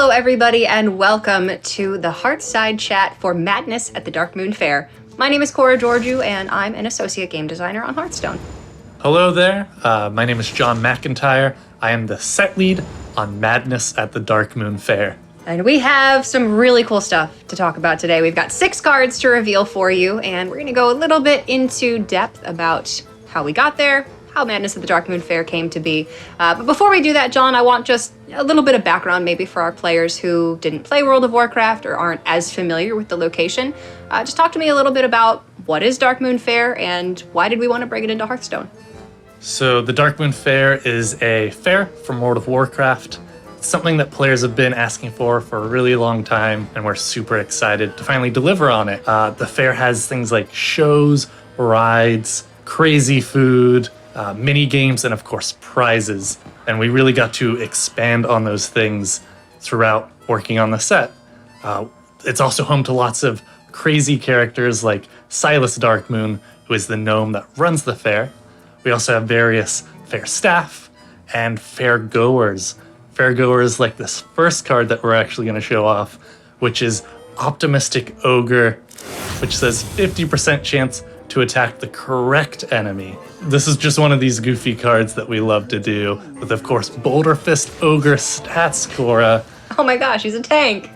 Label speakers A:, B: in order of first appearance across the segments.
A: Hello, everybody, and welcome to the Hearthside chat for Madness at the Dark Moon Fair. My name is Cora Georgiou, and I'm an associate game designer on Hearthstone.
B: Hello there. Uh, my name is John McIntyre. I am the set lead on Madness at the Dark Moon Fair.
A: And we have some really cool stuff to talk about today. We've got six cards to reveal for you, and we're going to go a little bit into depth about how we got there, how Madness at the Dark Moon Fair came to be. Uh, but before we do that, John, I want just a little bit of background maybe for our players who didn't play World of Warcraft or aren't as familiar with the location. Uh, just talk to me a little bit about what is Dark Moon Fair and why did we want to bring it into Hearthstone?
B: So, the Dark Moon Fair is a fair from World of Warcraft. It's something that players have been asking for for a really long time, and we're super excited to finally deliver on it. Uh, the fair has things like shows, rides, crazy food, uh, mini games, and of course, prizes. And we really got to expand on those things throughout working on the set. Uh, it's also home to lots of crazy characters like Silas Darkmoon, who is the gnome that runs the fair. We also have various fair staff and fair goers. Fair goers like this first card that we're actually going to show off, which is Optimistic Ogre, which says 50% chance to attack the correct enemy. This is just one of these goofy cards that we love to do, with of course Boulder Fist Ogre stats, Cora.
A: Oh my gosh, he's a tank.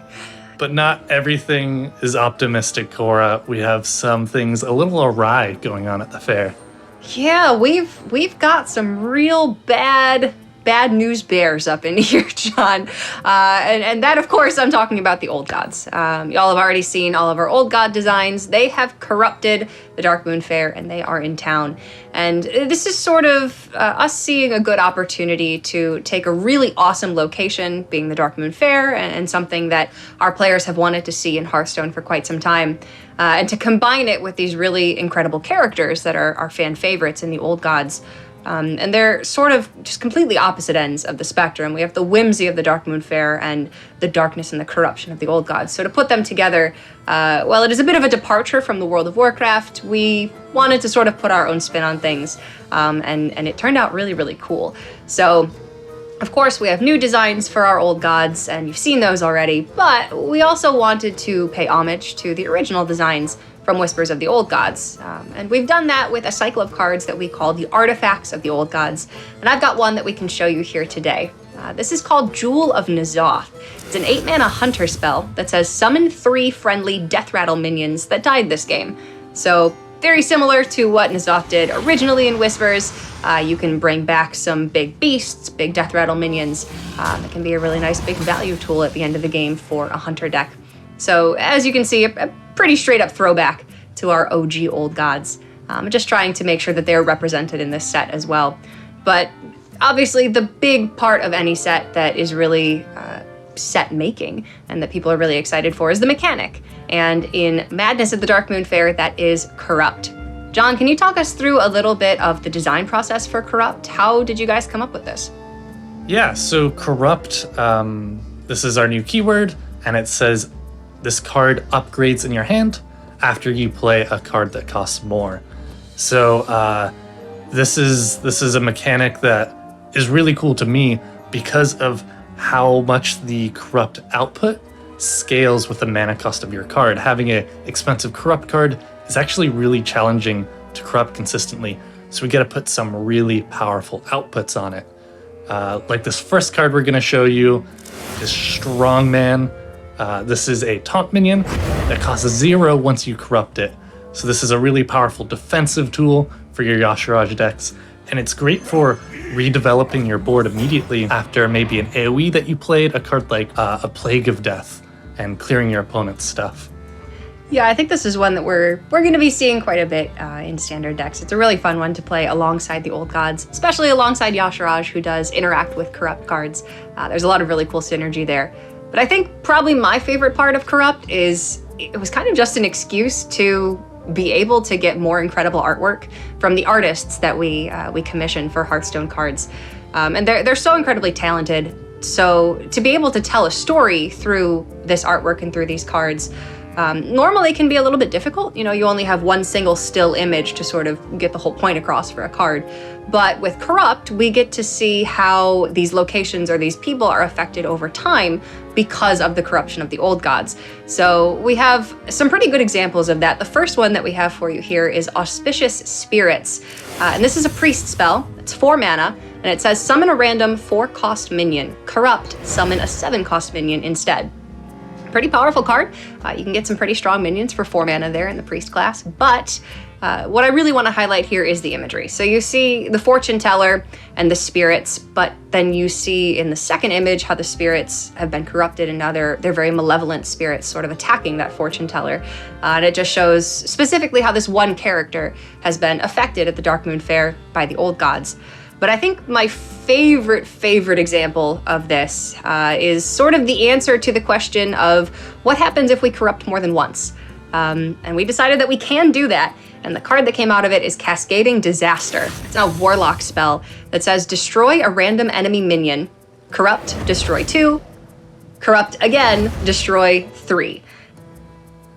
B: But not everything is optimistic, Cora. We have some things a little awry going on at the fair.
A: Yeah, we've we've got some real bad bad news bears up in here, John. Uh, and, and that, of course, I'm talking about the old gods. Um, y'all have already seen all of our old god designs. They have corrupted the Dark Moon Fair and they are in town. And this is sort of uh, us seeing a good opportunity to take a really awesome location, being the Dark Moon Fair, and, and something that our players have wanted to see in Hearthstone for quite some time. Uh, and to combine it with these really incredible characters that are our fan favorites in the old gods. Um, and they're sort of just completely opposite ends of the spectrum. We have the whimsy of the Dark Moon Fair and the darkness and the corruption of the old gods. So to put them together, uh, well, it is a bit of a departure from the world of Warcraft. We wanted to sort of put our own spin on things, um, and and it turned out really really cool. So. Of course, we have new designs for our old gods, and you've seen those already, but we also wanted to pay homage to the original designs from Whispers of the Old Gods. Um, and we've done that with a cycle of cards that we call the Artifacts of the Old Gods. And I've got one that we can show you here today. Uh, this is called Jewel of N'Zoth. It's an 8 mana hunter spell that says summon three friendly Death Rattle minions that died this game. So, very similar to what N'Zoth did originally in Whispers. Uh, you can bring back some big beasts, big Death Rattle minions. Um, it can be a really nice big value tool at the end of the game for a hunter deck. So, as you can see, a, a pretty straight up throwback to our OG old gods. Um, just trying to make sure that they're represented in this set as well. But obviously, the big part of any set that is really uh, set making and that people are really excited for is the mechanic. And in Madness at the Dark Moon Fair, that is Corrupt. John, can you talk us through a little bit of the design process for Corrupt? How did you guys come up with this?
B: Yeah, so Corrupt, um, this is our new keyword, and it says this card upgrades in your hand after you play a card that costs more. So uh, this is this is a mechanic that is really cool to me because of how much the corrupt output scales with the mana cost of your card. Having an expensive corrupt card is actually really challenging to corrupt consistently. So we got to put some really powerful outputs on it. Uh, like this first card we're going to show you is Strongman. Uh, this is a taunt minion that costs zero once you corrupt it. So this is a really powerful defensive tool for your Y'Shaarj decks, and it's great for redeveloping your board immediately after maybe an AoE that you played, a card like uh, a Plague of Death, and clearing your opponent's stuff.
A: Yeah, I think this is one that we're we're going to be seeing quite a bit uh, in standard decks. It's a really fun one to play alongside the old gods, especially alongside Y'Shaarj, who does interact with corrupt cards. Uh, there's a lot of really cool synergy there. But I think probably my favorite part of Corrupt is it was kind of just an excuse to be able to get more incredible artwork from the artists that we uh, we commission for Hearthstone cards, um, and they're they're so incredibly talented. So to be able to tell a story through this artwork and through these cards, um, normally can be a little bit difficult. You know, you only have one single still image to sort of get the whole point across for a card. But with Corrupt, we get to see how these locations or these people are affected over time because of the corruption of the old gods. So we have some pretty good examples of that. The first one that we have for you here is Auspicious Spirits. Uh, and this is a priest spell. It's four mana, and it says summon a random four cost minion. Corrupt, summon a seven cost minion instead pretty powerful card. Uh, you can get some pretty strong minions for four mana there in the priest class. But uh, what I really want to highlight here is the imagery. So you see the fortune teller and the spirits, but then you see in the second image how the spirits have been corrupted and now they're they're very malevolent spirits, sort of attacking that fortune teller. Uh, and it just shows specifically how this one character has been affected at the Dark Moon Fair by the old gods. But I think my favorite, favorite example of this uh, is sort of the answer to the question of what happens if we corrupt more than once. Um, and we decided that we can do that. And the card that came out of it is Cascading Disaster. It's a Warlock spell that says destroy a random enemy minion, corrupt, destroy two, corrupt again, destroy three.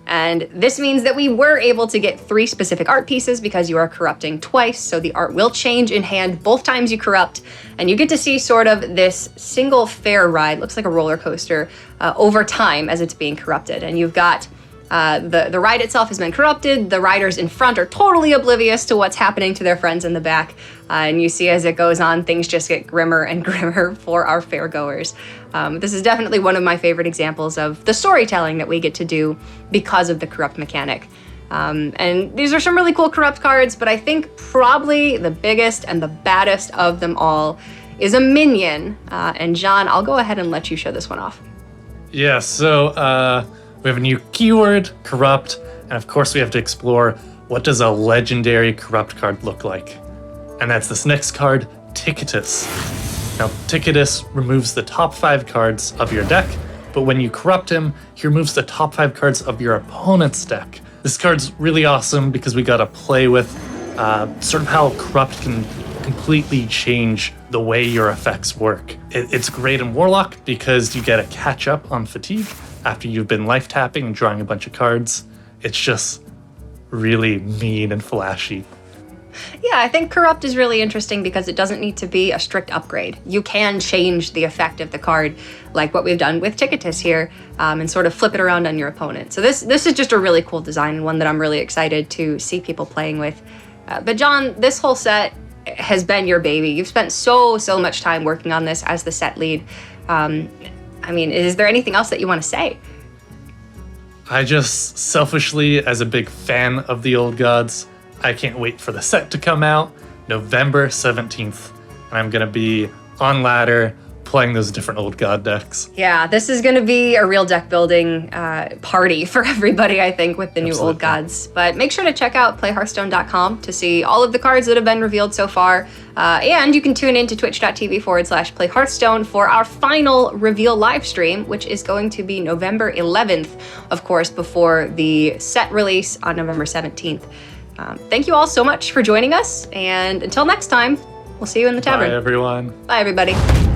A: And this means that we were able to get three specific art pieces because you are corrupting twice. So the art will change in hand both times you corrupt. And you get to see sort of this single fair ride, looks like a roller coaster, uh, over time as it's being corrupted. And you've got uh, the, the ride itself has been corrupted. The riders in front are totally oblivious to what's happening to their friends in the back. Uh, and you see as it goes on, things just get grimmer and grimmer for our fairgoers. Um, this is definitely one of my favorite examples of the storytelling that we get to do because of the corrupt mechanic. Um, and these are some really cool corrupt cards, but I think probably the biggest and the baddest of them all is a minion. Uh, and John, I'll go ahead and let you show this one off.
B: Yeah, so uh, we have a new keyword, corrupt, and of course we have to explore what does a legendary corrupt card look like. And that's this next card, Ticketus. Now, Ticketus removes the top five cards of your deck, but when you corrupt him, he removes the top five cards of your opponent's deck. This card's really awesome because we got to play with uh, sort of how corrupt can completely change the way your effects work. It, it's great in Warlock because you get a catch up on fatigue after you've been life tapping and drawing a bunch of cards. It's just really mean and flashy.
A: Yeah, I think Corrupt is really interesting because it doesn't need to be a strict upgrade. You can change the effect of the card, like what we've done with Ticketus here, um, and sort of flip it around on your opponent. So this this is just a really cool design and one that I'm really excited to see people playing with. Uh, but John, this whole set has been your baby. You've spent so so much time working on this as the set lead. Um, I mean, is there anything else that you want to say?
B: I just selfishly, as a big fan of the old gods, I can't wait for the set to come out November 17th. And I'm going to be on ladder playing those different old god decks.
A: Yeah, this is going to be a real deck building uh, party for everybody, I think, with the new
B: Absolutely.
A: old gods. But make sure to check out playhearthstone.com to see all of the cards that have been revealed so far. Uh, and you can tune in to twitch.tv forward slash playhearthstone for our final reveal live stream, which is going to be November 11th, of course, before the set release on November 17th. Um, thank you all so much for joining us. And until next time, we'll see you in the tavern.
B: Bye, everyone.
A: Bye everybody.